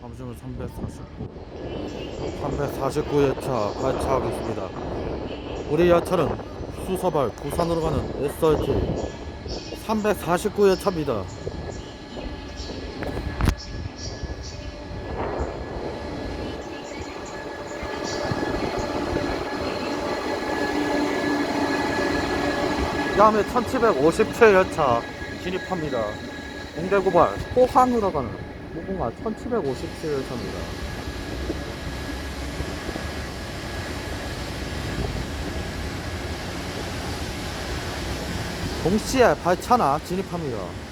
잠시만 349 349열차 발차하겠습니다. 우리 열차는 수서발 부산으로 가는 SRT 349열차입니다. 다음에 1757 열차 진입합니다. 공대구발 포항으로 가는 무궁화 1757 열차입니다. 동시에 발차나 진입합니다.